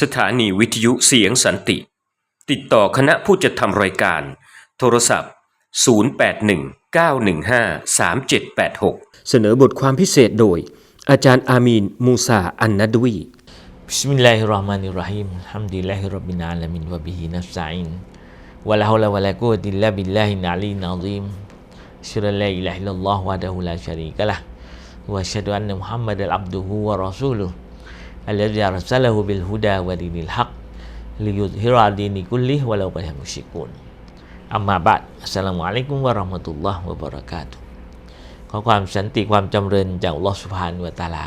สถานีวิทยุเสียงสันติ ติดต่อคณะผู้จัดทำรายการ โทรศัพท์ 0819153786 เสนอบทความพิเศษโดย อาจารย์อามีน มูซาอันนัดวี بسم الله الرحمن الرحيم الحمد لله رب العالمين وبه نستعين ولا حول ولا قوة إلا بالله العلي العظيم أشهد أن لا إله إلا الله وحده لا شريك له وأشهد أن محمدا عبده ورسوله الذي أرسله بالهدى ودين الحق ليظهر على الدين كله ولو كره المشركون أما بعد السلام عليكم ورحمة الله وبركاته ขอความสันติความจำเริญจากอัลลอฮฺสุบฮานุวะตะอาลา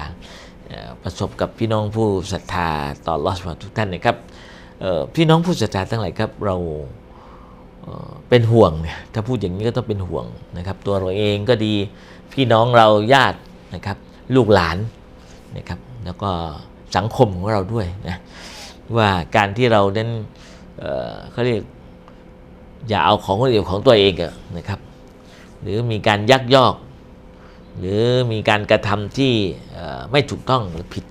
เอ่อประสบกับพี่น้องผู้ศรัทธาต่ออัลลอฮฺสุบฮานะทุกท่านนะครับเอ่อพี่น้องผู้ศรัทธาทั้งหลายครับเราเอ่อเป็นห่วงเนี่ยถ้าพูดอย่างนี้ก็ต้องเป็นห่วงนะครับ ตัวเราเองก็ดีพี่น้องเราญาตินะครับ ลูกหลานนะครับ แล้วก็ สังคมของเราด้วยนะว่าการที่เราเน้นเเขาเรียกอย่าเอาของคนอื่นของตัวเองนะครับ หรือมีการยักยอก หรือมีการกระทำที่ไม่ถูกต้องหรือผิด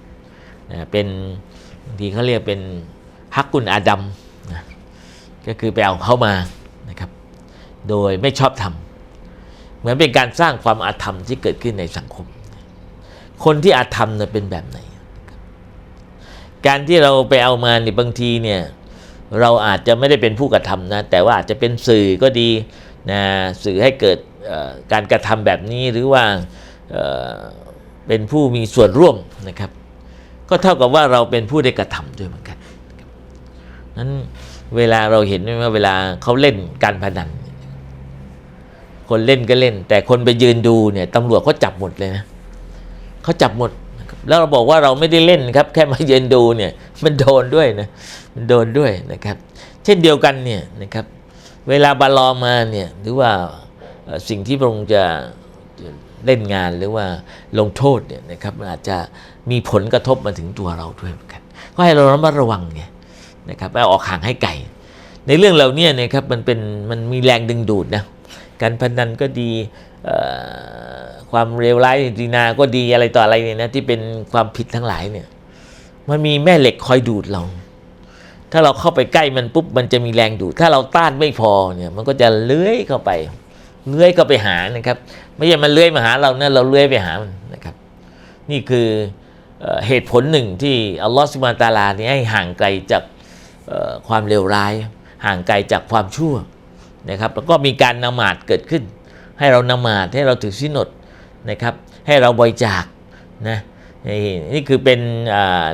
นะเป็นบางทีเขาเรียกเป็นฮักกุลอาดัมนะก็คือไปเอาเข้ามานะครับ โดยไม่ชอบทำเหมือนเป็นการสร้างความอาธรรมที่เกิดขึ้นในสังคม คนที่อาธรรมเนี่ยเป็นแบบไหน การที่เราไปเอามาเนี่ยบางทีเนี่ยเราอาจจะไม่ได้เป็นผู้กระทำนะแต่ว่าอาจจะเป็นสื่อก็ดีนะสื่อให้เกิดการกระทำแบบนี้หรือว่าเเป็นผู้มีส่วนร่วมนะครับ ก็เท่ากับว่าเราเป็นผู้ได้กระทำด้วยเหมือนกันนั้นเวลาเราเห็นไหมว่าเวลาเขาเล่นการพนัน คนเล่นก็เล่น แต่คนไปยืนดูเนี่ยตำรวจเขาจับหมดเลยนะเขาจับหมด แล้วเราบอกว่าเราไม่ได้เล่นครับ แค่มาเยืนดูเนี่ยมันโดนด้วยนะมันโดนด้วยนะครับ เช่นเดียวกันเนี่ยนะครับ เวลาบาลอมาเนี่ยหรือว่าสิ่งที่พระองค์จะเล่นงานหรือว่าลงโทษเนี่ยนะครับมันอาจจะมีผลกระทบมาถึงตัวเราด้วยเหมือนกันก็ให้เราระมัดระวังไงนะครับไม่เอาออกห่างให้ไกลในเรื่องเหล่านี้นะครับมันเป็นมันมีแรงดึงดูดนะการพนันก็ดี ความเลวร้ายดีนาก็ดีอะไรต่ออะไรเนี่ยนะที่เป็นความผิดทั้งหลายเนี่ย มันมีแม่เหล็กคอยดูดเรา ถ้าเราเข้าไปใกล้มันปุ๊บมันจะมีแรงดูด ถ้าเราต้านไม่พอเนี่ยมันก็จะเลื้อยเข้าไปเลื้อยเข้าไปหานะครับ ไม่ใช่มันเลื้อยมาหาเรานะเราเลื้อยไปหามันนะครับ นี่คือเอเหตุผลหนึ่งที่อัลลอฮฺสุบานตาลาเนี่ยให้ห่างไกลจากความเลวร้าย ห่างไกลจากความชั่วนะครับ แล้วก็มีการนมาดเกิดขึ้น ให้เรานมาดให้เราถือสินอด นะครับให้เราบริจาคนะนี่คือเป็น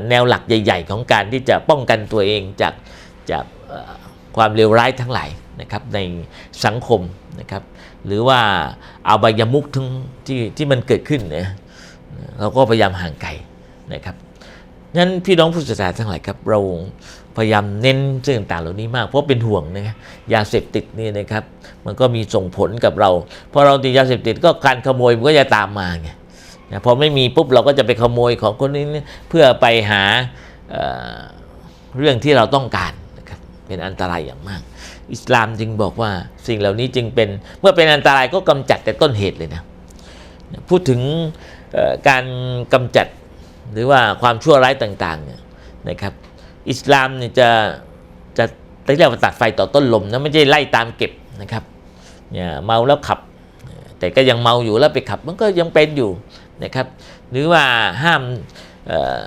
แนวหลักใหญ่ ๆ ของการที่จะป้องกันตัวเองจากจากความเลวร้ายทั้งหลายนะครับในสังคมนะครับหรือว่าอาบายมุกทั้งที่ที่มันเกิดขึ้นเนี่ยเราก็พยายามห่างไกลนะครับงั้นพี่น้องผู้ศึกษาทั้งหลายครับเรา พยายามเน้นเรื่องต่างเหล่านี้มาก เพราะเป็นห่วงนะยาเสพติดนี่นะครับ มันก็มีส่งผลกับเราพอเราติดยาเสพติดก็การขโมยมันก็จะตามมาไงพอไม่มีปุ๊บเราก็จะไปขโมยของคนนี้เพื่อไปหาเเรื่องที่เราต้องการนะครับเป็นอันตรายอย่างมาก อิสลามจึงบอกว่าสิ่งเหล่านี้จึงเป็นเมื่อเป็นอันตรายก็กำจัดแต่ต้นเหตุเลยนะพูดถึงการกำจัดหรือว่าความชั่วร้ายต่างๆเนี่ยนะครับ อิสลามเนี่ยจะจะเรียกว่าตัดไฟต่อต้นลมนะไม่ใช่ไล่ตามเก็บนะครับเนี่ยเมาแล้วขับ แต่ก็ยังเมาอยู่แล้วไปขับ มันก็ยังเป็นอยู่นะครับหรือว่าห้ามเอ่อ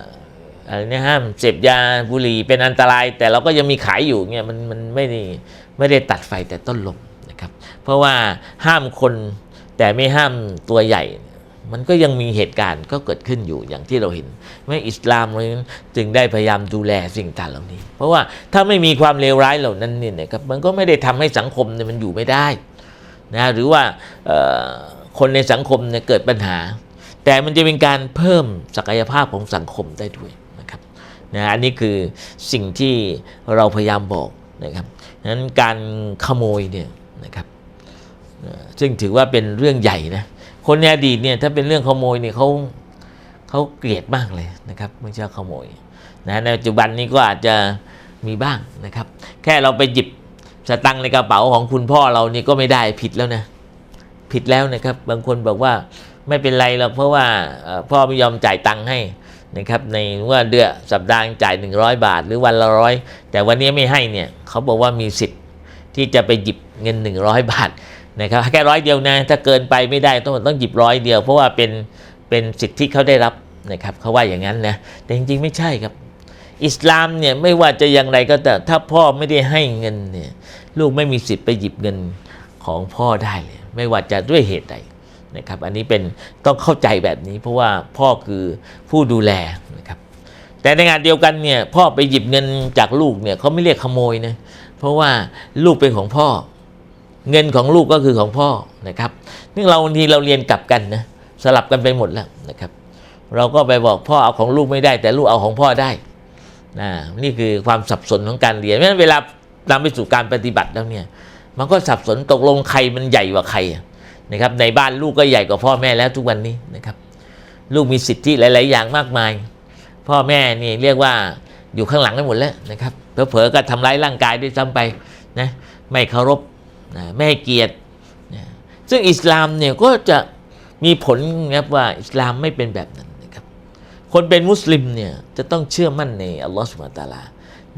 อะไรเนี่ยห้ามเสพยาบุหรี่เป็นอันตราย แต่เราก็ยังมีขายอยู่เนี่ยมันมันไม่ได้ไม่ได้ตัดไฟแต่ต้นลมนะครับเพราะว่าห้ามคนแต่ไม่ห้ามตัวใหญ่ มันก็ยังมีเหตุการณ์ก็เกิดขึ้นอยู่อย่างที่เราเห็นไม่อิสลามเลยจึงได้พยายามดูแลสิ่งต่างเหล่านี้ เพราะว่าถ้าไม่มีความเลวร้ายเหล่านั้นเนี่ยนะครับมันก็ไม่ได้ทำให้สังคมเนี่ยมันอยู่ไม่ได้นะหรือว่าคนในสังคมเนี่ยเกิดปัญหา แต่มันจะเป็นการเพิ่มศักยภาพของสังคมได้ด้วยนะครับนะอันนี้คือสิ่งที่เราพยายามบอกนะครับนั้นการขโมยเนี่ยนะครับซึ่งถือว่าเป็นเรื่องใหญ่นะ คนในอดีตเนี่ยถ้าเป็นเรื่องขโมยเนี่ยเขาเขาเกลียดมากเลยนะครับไม่ใช่ขโมยนะในปัจจุบันนี้ก็อาจจะมีบ้างนะครับ แค่เราไปหยิบสตังในกระเป๋าของคุณพ่อเรานี่ก็ไม่ได้ผิดแล้วนะผิดแล้วนะครับ บางคนบอกว่าไม่เป็นไรหรอกเพราะว่าพ่อไม่ยอมจ่ายตังค์ให้นะครับในว่าเดือนสัปดาห์จ่าย 100 บาท หรือวันละร้อยแต่วันนี้ไม่ให้เนี่ยเขาบอกว่ามีสิทธิ์ที่จะไปหยิบเงิน 100 บาท นะครับแค่ร้อยเดียวนะถ้าเกินไปไม่ได้ต้องต้องหยิบร้อยเดียว เพราะว่าเป็นเป็นสิทธิที่เขาได้รับนะครับเขาว่าอย่างนั้นนะแต่จริงๆไม่ใช่ครับ อิสลามเนี่ยไม่ว่าจะอย่างไรก็แต่ถ้าพ่อไม่ได้ให้เงินเนี่ยลูกไม่มีสิทธิ์ไปหยิบเงินของพ่อได้เลยไม่ว่าจะด้วยเหตุใดนะครับอันนี้เป็นต้องเข้าใจแบบนี้ เพราะว่าพ่อคือผู้ดูแลนะครับแต่ในงานเดียวกันเนี่ยพ่อไปหยิบเงินจากลูกเนี่ยเขาไม่เรียกขโมยนะเพราะว่าลูกเป็นของพ่อ เงินของลูกก็คือของพ่อนะครับนี่เราบางทีเราเรียนกลับกันนะสลับกันไปหมดแล้วนะครับ เราก็ไปบอกพ่อเอาของลูกไม่ได้ แต่ลูกเอาของพ่อได้นะนี่คือความสับสนของการเรียนเพราะฉะนั้นเวลานำไปสู่การปฏิบัติแล้วเนี่ย มันก็สับสนตกลงใครมันใหญ่กว่าใครนะครับ ในบ้านลูกก็ใหญ่กว่าพ่อแม่แล้วทุกวันนี้นะครับ ลูกมีสิทธิหลาย ๆ อย่างมากมาย พ่อแม่นี่เรียกว่าอยู่ข้างหลังกันหมดแล้วนะครับเผลอๆก็ทำร้ายร่างกายด้วยซ้ำไปนะไม่เคารพ ไม่ให้เกียรตินะซึ่งอิสลามเนี่ยก็จะมีผลนะครับว่าอิสลามไม่เป็นแบบนั้นนะครับ คนเป็นมุสลิมเนี่ยจะต้องเชื่อมั่นในอัลลอฮฺสุบฮานะฮูวะตาลา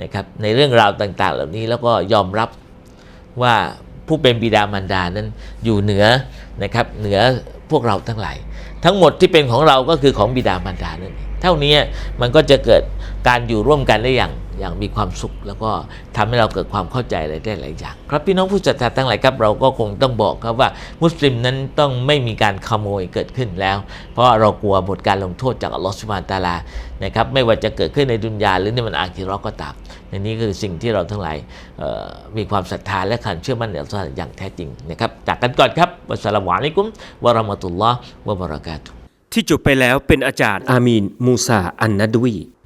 นะครับในเรื่องราวต่าง ๆ เหล่านี้แล้วก็ยอมรับว่าผู้เป็นบิดามารดานั้นอยู่เหนือนะครับเหนือพวกเราทั้งหลายทั้งหมดที่เป็นของเราก็คือของบิดามารดานั่นเองเท่านี้มันก็จะเกิดการอยู่ร่วมกันได้อย่าง อย่างมีความสุข แล้วก็ทำให้เราเกิดความเข้าใจอะไรได้หลายอย่าง ครับพี่น้องผู้ศรัทธาทั้งหลายครับเราก็คงต้องบอกครับว่ามุสลิมนั้นต้องไม่มีการขโมยเกิดขึ้นแล้ว เพราะเรากลัวบทการลงโทษจากอัลลอฮฺสุบานตาลานะครับไม่ว่าจะเกิดขึ้นในดุนยาหรือในมันอาคิราะห์ก็ตามในนี้คือสิ่งที่เราทั้งหลายมีความศรัทธาและการเชื่อมั่นในอัลลอฮฺอย่างแท้จริงนะครับจากกันก่อนครับวัสสลามุอะลัยกุมวะเราะมะตุลลอฮ์วะบะเราะกาตุที่จบไปแล้วเป็นอาจารย์อามีนมูซาอันนัดวี